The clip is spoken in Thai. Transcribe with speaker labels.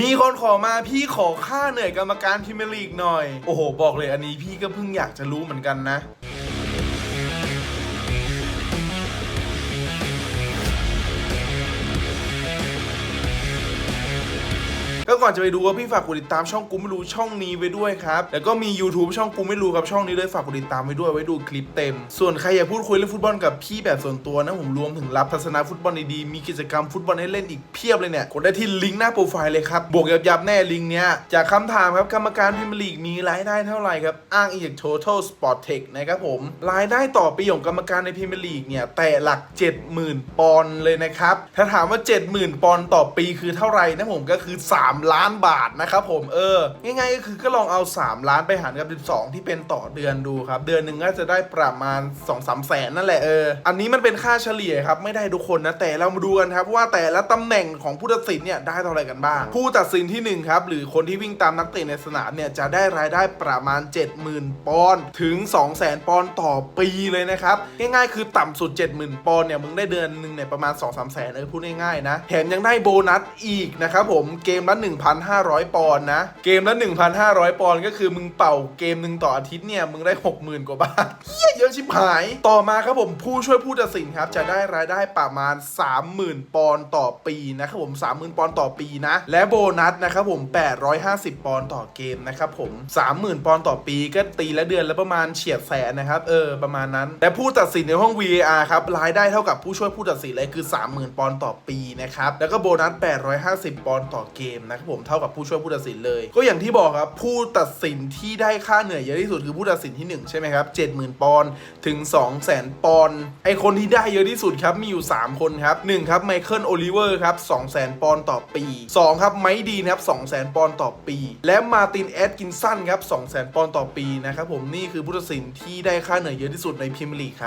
Speaker 1: มีคนขอมาพี่ขอค่าเหนื่อยกรรมการพรีเมียร์ลีกหน่อย โอ้โห บอกเลยอันนี้พี่ก็เพิ่งอยากจะรู้เหมือนกันนะ ก็ก่อนจะไปดูว่าพี่ฝากกดติดตามช่องกูไม่รู้ช่องนี้ไว้ด้วยครับ แล้วก็มี YouTube ช่องกูไม่รู้ครับช่องนี้ด้วยฝากกดติดตามไว้ด้วยไว้ดูคลิปเต็ม ส่วนใครอยากพูดคุยเรื่องฟุตบอลกับพี่แบบส่วนตัวนะผมรวมถึงรับทัศนะฟุตบอลดีๆมีกิจกรรมฟุตบอลให้เล่นอีกเพียบเลยเนี่ยกดได้ที่ลิงก์หน้าโปรไฟล์เลยครับบวกยับๆแน่ลิงก์เนี้ยจากคำถามครับกรรมการพรีเมียร์ลีกมีรายได้เท่าไหร่ครับอ้างอิงจาก Total Sport Tech นะครับผมรายได้ต่อปีของกรรมการในพรีเมียร์ลีกเนี่ยแต่หลัก 70,000 ปอนด์เลยนะครับถ้าถามว่า 70,000 ปอนด์ต่อปีคือเท่าไหร่นะผมก็คือ 3ล้านบาทนะครับผมเออ ง่ายๆก็คือก็ลองเอา 3 ล้านไปหารกับ 12 ที่เป็นต่อเดือนดูครับ เดือนหนึ่งก็จะได้ประมาณ 2-3แสนนั่นแหละเออ อันนี้มันเป็นค่าเฉลี่ยครับไม่ได้ทุกคนนะแต่เรามาดูกันครับว่าแต่ละตำแหน่งของผู้ตัดสินเนี่ยได้เท่าไหร่กันบ้าง ผู้ตัดสินที่หนึ่งครับหรือคนที่วิ่งตามนักเตะในสนามเนี่ยจะได้รายได้ประมาณ 70,000 ปอนด์ถึง 200,000 ปอนด์ต่อปีเลยนะครับง่ายๆ คือต่ำสุด 70,000 ปอนด์เนี่ยมึงได้เดือนหนึ่งเนี่ยประมาณ 2-3แสนเออพูดง่ายๆนะแถมยังได้โบนัสอีกนะครับผมเกมละ1,500 ปอนด์นะ เกมละ 1,500 ปอนด์ก็คือมึงเป่าเกมหนึ่งต่ออาทิตย์เนี่ย มึงได้ 60,000 กว่าบาท เยอะชิบหาย ต่อมาครับผมผู้ช่วยผู้ตัดสินครับจะได้รายได้ประมาณ 30,000 ปอนด์ต่อปีนะครับผม30,000 ปอนด์ต่อปีนะ และโบนัสนะครับผม 850 ปอนด์ต่อเกมนะครับผม 30,000 ปอนด์ต่อปีก็ตีละเดือนละประมาณเฉียดแสนนะครับเออประมาณนั้นและผู้ตัดสินในห้อง VAR ครับรายได้เท่ากับผู้ช่วยผู้ตัดสินเลยคือ 30,000 ปอนด์ต่อปีนะครับแล้วก็โบนัส 850 ปอนด์ต่อเกมนะครับผมเท่ากับผู้ช่วยผู้ตัดสินเลย ก็อย่างที่บอกครับผู้ตัดสินที่ได้ค่าเหนื่อยเยอะที่สุดคือผู้ตัดสินที่หนึ่งใช่ไหมครับ70,000 ปอนดถึง 200,000 ปอนด์ไอคนที่ได้เยอะที่สุดครับมีอยู่ 3 คนครับหนึ่งครับไมเคิลโอลิเวอร์ครับ200,000 ปอนด์ต่อปี 2 ครับไมค์ดีนะครับ200,000 ปอนด์ต่อปี และมาร์ตินแอดกินสันครับ200,000 ปอนด์ต่อปีนะครับผมนี่คือผู้ตัดสินที่ได้ค่าเหนื่อยเยอะที่สุดในพรีเมียร์ลีกครับ